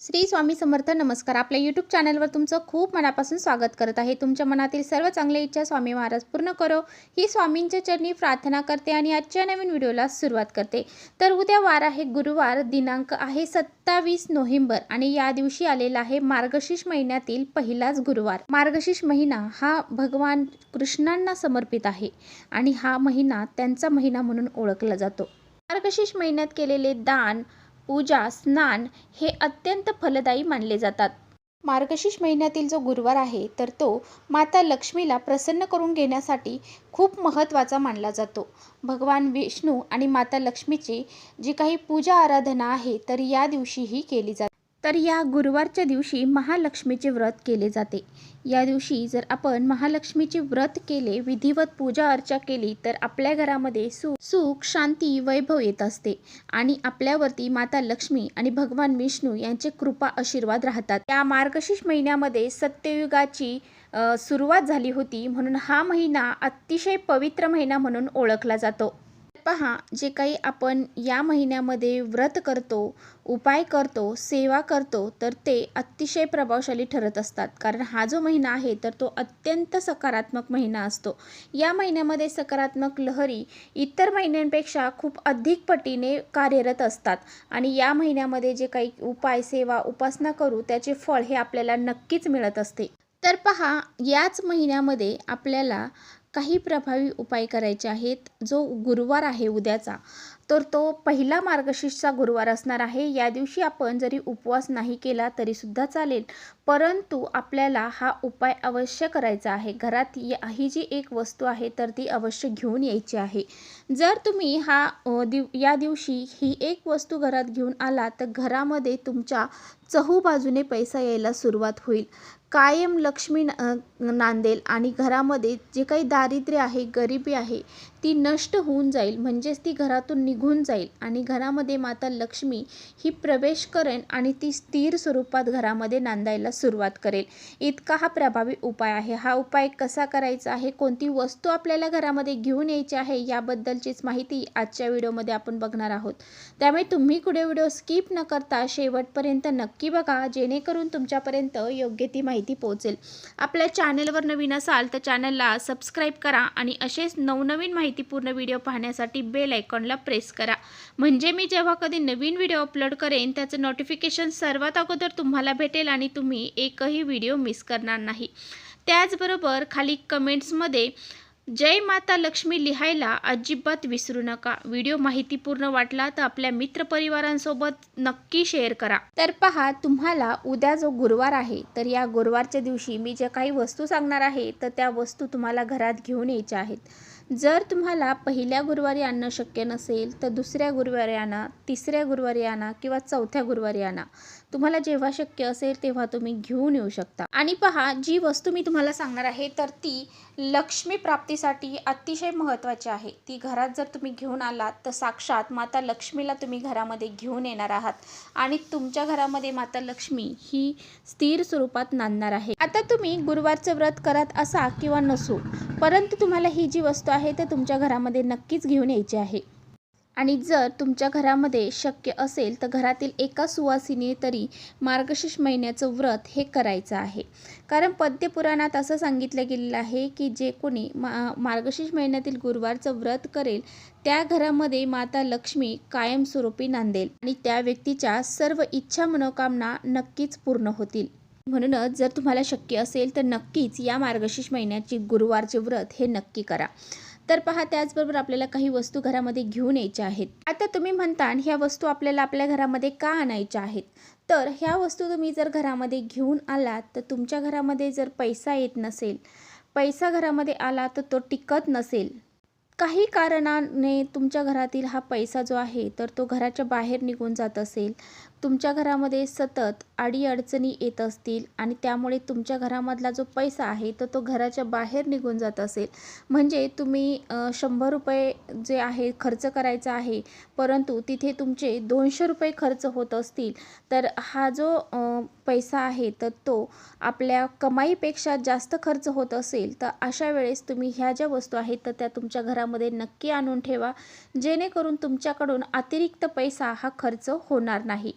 श्री स्वामी समर्थ नमस्कार. आपल्या यूट्यूब चॅनलवर तुमचं खूप मनापासून स्वागत करत आहे. तुमच्या मनातील सर्व चांगल्या इच्छा स्वामी महाराज पूर्ण करो. ही स्वामींच्या चरणी प्रार्थना करते आणि आजच्या नवीन व्हिडिओला सुरुवात करते. तर उद्या वार आहे गुरुवार दिनांक आहे सत्तावीस नोव्हेंबर आणि या दिवशी आलेला आहे मार्गशीर्ष महिन्यातील पहिलाच गुरुवार. मार्गशीर्ष महिना हा भगवान कृष्णांना समर्पित आहे आणि हा महिना त्यांचा महिना म्हणून ओळखला जातो. मार्गशीर्ष महिन्यात केलेले दान पूजा स्नान हे अत्यंत फलदायी मानले जातात. मार्गशीर्ष महिन्यातील जो गुरुवार आहे तर तो माता लक्ष्मीला प्रसन्न करून घेण्यासाठी खूप महत्त्वाचा मानला जातो. भगवान विष्णू आणि माता लक्ष्मीची जी काही पूजा आराधना आहे तर या दिवशीही केली जाते. तर या गुरुवारच्या दिवशी महालक्ष्मीचे व्रत केले जाते. या दिवशी जर आपण महालक्ष्मीचे व्रत केले विधिवत पूजा अर्चा केली तर आपल्या घरामध्ये सु सुख शांती वैभव येत असते. आणि आपल्यावरती माता लक्ष्मी आणि भगवान विष्णू यांचे कृपा आशीर्वाद राहतात. या मार्गशीर्ष महिन्यामध्ये सत्ययुगाची सुरुवात झाली होती म्हणून हा महिना अतिशय पवित्र महिना म्हणून ओळखला जातो. पहा जे काही आपण या महिन्यामध्ये व्रत करतो उपाय करतो सेवा करतो तर ते अतिशय प्रभावशाली ठरत असतात. कारण हा जो महिना आहे तर तो अत्यंत सकारात्मक महिना असतो. या महिन्यामध्ये सकारात्मक लहरी इतर महिन्यांपेक्षा खूप अधिक पटीने कार्यरत असतात. आणि या महिन्यामध्ये जे काही उपाय सेवा उपासना करू त्याचे फळ हे आपल्याला नक्कीच मिळत असते. तर पहा याच महिन्यामध्ये आपल्याला काही प्रभावी उपाय करायचे आहेत जो गुरुवार आहे उद्याचा. तर तो पहिला मार्गशीर्षचा गुरुवार असणार आहे. या दिवशी आपण जरी उपवास नाही केला तरीसुद्धा चालेल परंतु आपल्याला हा उपाय अवश्य करायचा आहे. घरात ही जी एक वस्तू आहे तर ती अवश्य घेऊन यायची आहे. जर तुम्ही हा दिव या दिवशी ही एक वस्तू घरात घेऊन आला तर घरामध्ये तुमच्या चहू बाजूने पैसा यायला सुरुवात होईल. कायम लक्ष्मी नांदेल आणि घरामध्ये जे काही दारिद्र्य आहे गरिबी आहे ती नष्ट होऊन जाईल. म्हणजेच ती घरातून निघून जाईल आणि घरामध्ये माता लक्ष्मी ही प्रवेश करेन आणि ती स्थिर स्वरूपात घरामध्ये नांदायला सुरुवात करेल. इतका हा प्रभावी उपाय आहे. हा उपाय कसा करायचा आहे? कोणती वस्तू आपल्याला घरामध्ये घेऊन यायची आहे? याबद्दलचीच माहिती आजच्या व्हिडिओमध्ये आपण बघणार आहोत. त्यामुळे तुम्ही कुठे व्हिडिओ स्किप न करता शेवटपर्यंत नक्की बघा जेणेकरून तुमच्यापर्यंत योग्य ती माहिती पोहोचेल. आपल्या चॅनलवर नवीन असाल तर चॅनलला सबस्क्राईब करा आणि असेच नवनवीन माहितीपूर्ण व्हिडिओ पाहण्यासाठी बेल आयकॉनला प्रेस करा. म्हणजे मी जेव्हा कधी नवीन व्हिडिओ अपलोड करेन त्याचं नोटिफिकेशन सर्वात अगोदर तुम्हाला भेटेल आणि तुम्ही एकही व्हिडिओ मिस करणार नाही. त्याचबरोबर खाली कमेंट्समध्ये जय माता लक्ष्मी लिहायला अजिबात विसरू नका. व्हिडिओ माहितीपूर्ण वाटला तर आपल्या मित्रपरिवारांसोबत नक्की शेअर करा. तर पहा तुम्हाला उद्या जो गुरुवार आहे तर या गुरुवारच्या दिवशी मी ज्या काही वस्तू सांगणार आहे तर त्या वस्तू तुम्हाला घरात घेऊन यायच्या आहेत. जर तुम्हाला पहिल्या गुरुवारी आणणं शक्य नसेल तर दुसऱ्या गुरुवारी आणा तिसऱ्या गुरुवारी आणा किंवा चौथ्या गुरुवारी आणा. तुम्हाला जेव्हा शक्य असेल तेव्हा तुम्ही घेऊन येऊ शकता. आणि पहा जी वस्तू मी तुम्हाला सांगणार आहे तर ती लक्ष्मी प्राप्तीसाठी अतिशय महत्त्वाची आहे. ती घरात जर तुम्ही घेऊन आलात तर साक्षात माता लक्ष्मीला तुम्ही घरामध्ये घेऊन येणार आहात. आणि तुमच्या घरामध्ये माता लक्ष्मी ही स्थिर स्वरूपात नांदणार आहे. आता तुम्ही गुरुवारचं व्रत करत असा किंवा नसो परंतु तुम्हाला ही जी वस्तू आहे ते तुमच्या घरामध्ये नक्कीच घेऊन यायचे आहे. आणि जर तुमच्या घरामध्ये शक्य असेल तर घरातील एका सुवासिनी तरी मार्गशीर्ष महिन्याचं व्रत हे करायचं आहे. कारण पद्यपुराणात असं सांगितलं गेलेलं आहे की जे कोणी मा मार्गशीर्ष महिन्यातील गुरुवारचं व्रत करेल त्या घरामध्ये माता लक्ष्मी कायमस्वरूपी नांदेल आणि त्या व्यक्तीच्या सर्व इच्छा मनोकामना नक्कीच पूर्ण होतील. म्हणूनच जर तुम्हाला शक्य असेल तर नक्कीच या मार्गशीर्ष महिन्याची गुरुवारचे व्रत हे नक्की करा. तर पहा त्याचबरोबर आपल्याला काही वस्तू घरामध्ये घेऊन यायच्या आहेत. आता तुम्ही म्हणता ह्या वस्तू आपल्याला आपल्या घरामध्ये का आणायच्या आहेत? तर ह्या वस्तू तुम्ही जर घरामध्ये घेऊन आलात तर तुमच्या घरामध्ये जर पैसा येत नसेल पैसा घरामध्ये आला तर तो टिकत नसेल. काही कारणाने तुमच्या घरातील हा पैसा जो आहे तर तो घराच्या बाहेर निघून जात असेल. तुमच्या घरामध्ये सतत अडीअडचणी येत असतील आणि त्यामुळे तुमच्या घरामधला जो पैसा आहे तर तो घराच्या बाहेर निघून जात असेल. म्हणजे तुम्ही शंभर रुपये जे आहे खर्च करायचा आहे परंतु तिथे तुमचे दोनशे रुपये खर्च होत असतील तर हा जो पैसा आहे तर तो आपल्या कमाईपेक्षा जास्त खर्च होत असेल तर अशा वेळेस तुम्ही ह्या ज्या वस्तू आहेत तर त्या तुमच्या घरा घरामध्ये नक्की आणून ठेवा. जेणेकरून तुमच्याकडून अतिरिक्त पैसा हा खर्च होणार नाही.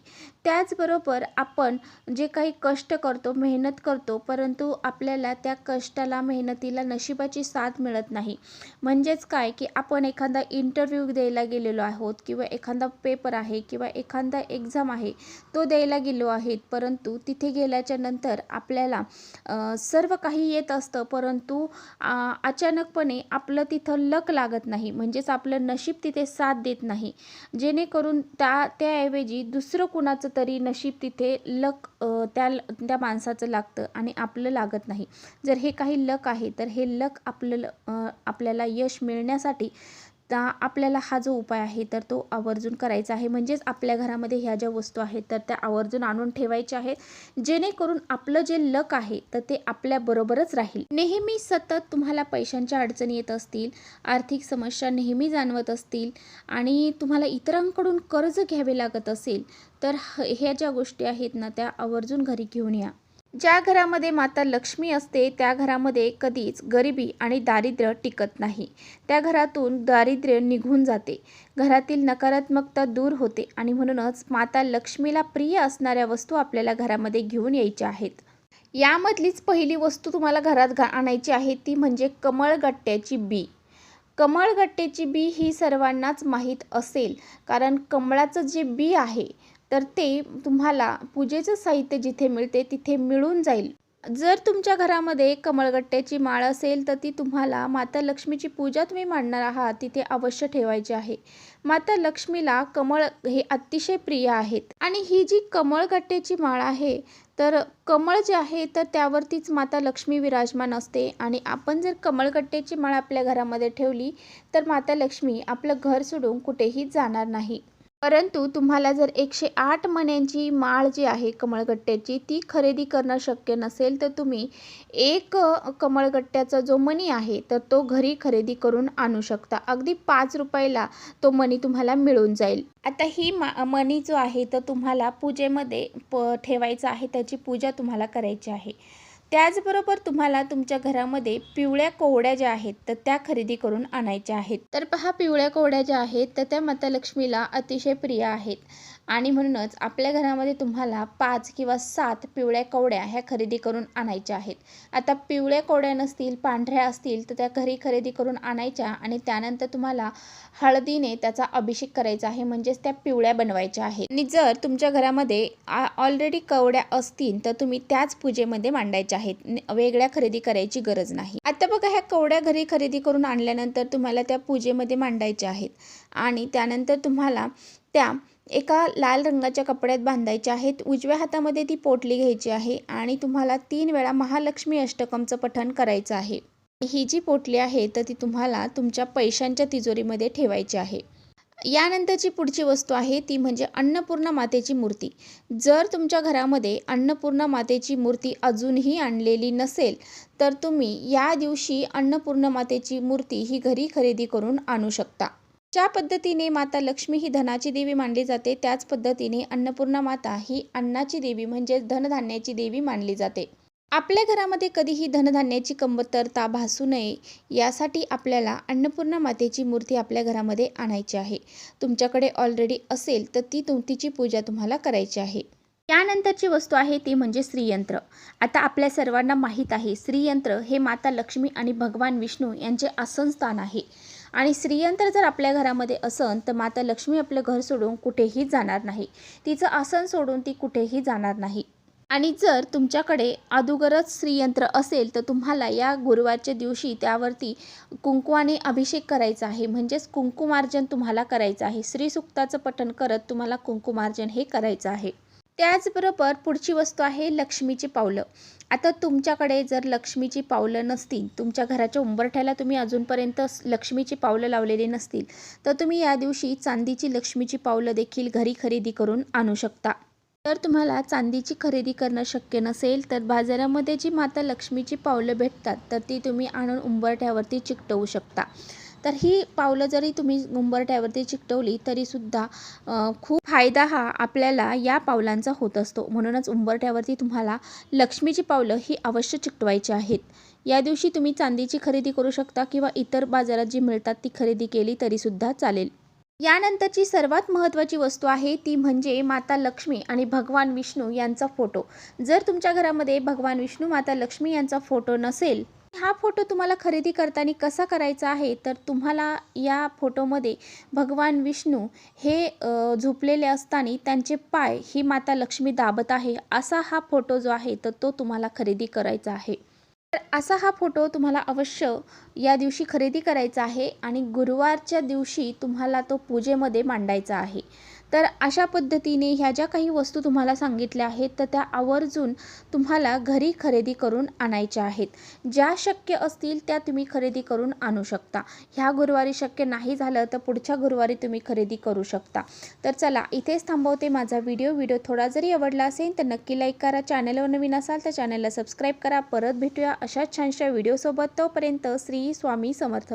त्याचबरोबर आपण जे काही कष्ट करतो मेहनत करतो परंतु आपल्याला त्या कष्टाला मेहनतीला नशिबाची साथ मिळत नाही. म्हणजेच काय? की आपण एखादा इंटरव्ह्यू द्यायला गेलेलो आहोत किंवा एखादा पेपर आहे किंवा एखादा एक्झाम आहे तो द्यायला गेलो आहेत परंतु तिथे गेल्याच्यानंतर आपल्याला सर्व काही येत असतं परंतु अचानकपणे आपलं तिथं लक लागत नाही. म्हणजेच आपलं नशीब तिथे साथ देत नाही. जेणेकरून त्या त्याऐवजी दुसरं कुणाचं तरी नशीब तिथे लक त्या त्या माणसाचं लागतं आणि आपलं लागत नाही. जर हे काही लक आहे तर हे लक आपलं आपल्याला यश मिळण्यासाठी त्या आपल्याला हा जो उपाय आहे तर तो आवर्जून करायचा आहे. म्हणजेच आपल्या घरामध्ये ह्या ज्या वस्तू आहेत तर त्या आवर्जून आणून ठेवायच्या आहेत. जेणेकरून आपलं जे लक आहे तर ते आपल्याबरोबरच राहील. नेहमी सतत तुम्हाला पैशांच्या अडचणी येत असतील आर्थिक समस्या नेहमी जाणवत असतील आणि तुम्हाला इतरांकडून कर्ज घ्यावे लागत असेल तर ह- ह्या ज्या गोष्टी आहेत ना त्या आवर्जून घरी घेऊन या. ज्या घरामध्ये माता लक्ष्मी असते त्या घरामध्ये कधीच गरिबी आणि दारिद्र्य टिकत नाही. त्या घरातून दारिद्र्य निघून जाते. घरातील नकारात्मकता दूर होते आणि म्हणूनच माता लक्ष्मीला प्रिय असणाऱ्या वस्तू आपल्याला घरामध्ये घेऊन यायच्या आहेत. यामधलीच पहिली वस्तू तुम्हाला घरात घा आणायची आहे ती म्हणजे कमळगट्ट्याची बी. कमळगट्ट्याची बी ही सर्वांनाच माहीत असेल कारण कमळाचं जे बी आहे तर ते तुम्हाला पूजेचं साहित्य जिथे मिळते तिथे मिळून जाईल. जर तुमच्या घरामध्ये कमळगट्ट्याची माळ असेल तर ती तुम्हाला माता लक्ष्मीची पूजा तुम्ही मांडणार आहात तिथे अवश्य ठेवायची आहे. माता लक्ष्मीला कमळ हे अतिशय प्रिय आहेत. आणि ही जी कमळगट्ट्याची माळ आहे तर कमळ जे आहे तर त्यावरतीच माता लक्ष्मी विराजमान असते. आणि आपण जर कमळगट्ट्याची माळ आपल्या घरामध्ये ठेवली तर माता लक्ष्मी आपलं घर सोडून कुठेही जाणार नाही. परंतु तुम्हाला जर एकशे आठ मण्यांची माळ जी आहे कमळगट्ट्याची ती खरेदी करणं शक्य नसेल तर तुम्ही एक कमळगट्ट्याचा जो मणी आहे तर तो घरी खरेदी करून आणू शकता. अगदी पाच रुपयाला तो मणी तुम्हाला मिळून जाईल. आता ही मा मणी जो आहे तर तुम्हाला पूजेमध्ये प ठेवायचा आहे त्याची पूजा तुम्हाला करायची आहे. त्याचबरोबर तुम्हाला तुमच्या घरामध्ये पिवळ्या कोवड्या ज्या आहेत तर त्या खरेदी करून आणायच्या आहेत. तर पहा पिवळ्या कोवड्या ज्या आहेत तर त्या माता लक्ष्मीला अतिशय प्रिय आहेत. आणि म्हणूनच आपल्या घरामध्ये तुम्हाला पाच किंवा सात पिवळ्या कवड्या ह्या खरेदी करून आणायच्या आहेत. आता पिवळ्या कवड्या नसतील पांढऱ्या असतील तर त्या घरी खरेदी करून आणायच्या आणि त्यानंतर तुम्हाला हळदीने त्याचा अभिषेक करायचा आहे म्हणजेच त्या पिवळ्या बनवायच्या आहेत. आणि जर तुमच्या घरामध्ये ऑलरेडी कवड्या असतील तर तुम्ही त्याच पूजेमध्ये मांडायच्या आहेत. वेगळ्या खरेदी करायची गरज नाही. आता बघा ह्या कवड्या घरी खरेदी करून आणल्यानंतर तुम्हाला त्या पूजेमध्ये मांडायच्या आहेत. आणि त्यानंतर तुम्हाला त्या एका लाल रंगाच्या कपड्यात बांधायच्या आहेत. उजव्या हातामध्ये ती पोटली घ्यायची आहे आणि तुम्हाला तीन वेळा महालक्ष्मी अष्टकमचं पठण करायचं आहे. ही जी पोटली आहे तर ती तुम्हाला तुमच्या पैशांच्या तिजोरीमध्ये ठेवायची आहे. यानंतरची पुढची वस्तू आहे ती म्हणजे अन्नपूर्णा मातेची मूर्ती. जर तुमच्या घरामध्ये अन्नपूर्णा मातेची मूर्ती अजूनही आणलेली नसेल तर तुम्ही या दिवशी अन्नपूर्णा मातेची मूर्ती ही घरी खरेदी करून आणू शकता. ज्या पद्धतीने माता लक्ष्मी ही धनाची देवी मानली जाते त्याच पद्धतीने अन्नपूर्णा माता ही अन्नाची देवी म्हणजेच धनधान्याची देवी मानली जाते. आपल्या घरामध्ये कधीही धनधान्याची कमतरता भासू नये यासाठी आपल्याला अन्नपूर्णा मातेची मूर्ती आपल्या घरामध्ये आणायची आहे. तुमच्याकडे ऑलरेडी असेल तर ती तुमतीची पूजा तुम्हाला करायची आहे. यानंतरची वस्तू आहे ती म्हणजे श्रीयंत्र. आता आपल्या सर्वांना माहीत आहे श्रीयंत्र हे माता लक्ष्मी आणि भगवान विष्णू यांचे आसनस्थान आहे. आणि श्रीयंत्र जर आपल्या घरामध्ये असन तर माता लक्ष्मी आपलं घर सोडून कुठेही जाणार नाही. तिचं आसन सोडून ती कुठेही जाणार नाही. आणि जर तुमच्याकडे अदुगरच श्रीयंत्र असेल तर तुम्हाला या गुरुवारच्या दिवशी त्यावरती कुंकुवाने अभिषेक करायचा आहे. म्हणजेच कुंकुमार्जन तुम्हाला करायचं आहे. श्रीसुक्ताचं पठण करत तुम्हाला कुंकुमार्जन हे करायचं आहे. त्याचबरोबर पुढची वस्तू आहे लक्ष्मीची पावलं. आता तुमच्याकडे जर लक्ष्मीची पावलं नसतील तुमच्या घराच्या उंबरठ्याला तुम्ही अजूनपर्यंत लक्ष्मीची पावलं लावलेली नसतील तर तुम्ही या दिवशी चांदीची लक्ष्मीची पावलं देखील घरी खरेदी करून आणू शकता. जर तुम्हाला चांदीची खरेदी करणं शक्य नसेल तर बाजारामध्ये जी माता लक्ष्मीची पावलं भेटतात तर ती तुम्ही आणून उंबरठ्यावरती चिकटवू शकता. तर ही पावलं जरी तुम्ही उंबरठ्यावरती चिकटवली तरीसुद्धा खूप फायदा हा आपल्याला या पावलांचा होत असतो. म्हणूनच उंबरठ्यावरती तुम्हाला लक्ष्मीची पावलं ही अवश्य चिकटवायची आहेत. या दिवशी तुम्ही चांदीची खरेदी करू शकता किंवा इतर बाजारात जी मिळतात ती खरेदी केली तरीसुद्धा चालेल. यानंतरची सर्वात महत्त्वाची वस्तू आहे ती म्हणजे माता लक्ष्मी आणि भगवान विष्णू यांचा फोटो. जर तुमच्या घरामध्ये भगवान विष्णू माता लक्ष्मी यांचा फोटो नसेल हा फोटो तुम्हाला खरेदी करताना कसा करायचा आहे? तर तुम्हाला या फोटोमध्ये भगवान विष्णू हे झोपलेले असताना त्यांचे पाय ही माता लक्ष्मी दाबत आहे. असा हा फोटो जो आहे तर तो तुम्हाला खरेदी करायचा आहे. तर असा हा फोटो तुम्हाला अवश्य या दिवशी खरेदी करायचा आहे आणि गुरुवारच्या दिवशी तुम्हाला तो पूजेमध्ये मांडायचा आहे. तर अशा पद्धतीने ह्या ज्या काही वस्तू तुम्हाला सांगितल्या आहेत तर त्या आवर्जून तुम्हाला घरी खरेदी करून आणायच्या आहेत. ज्या शक्य असतील त्या तुम्ही खरेदी करून आणू शकता. ह्या गुरुवारी शक्य नाही झालं तर पुढच्या गुरुवारी तुम्ही खरेदी करू शकता. तर चला इथेच थांबवते माझा व्हिडिओ. व्हिडिओ थोडा जरी आवडला असेल तर नक्की लाईक करा. चॅनलवर नवीन असाल तर चॅनलला सबस्क्राईब करा. परत भेटूया अशाच छानशा व्हिडिओसोबत. तोपर्यंत श्री स्वामी समर्थ.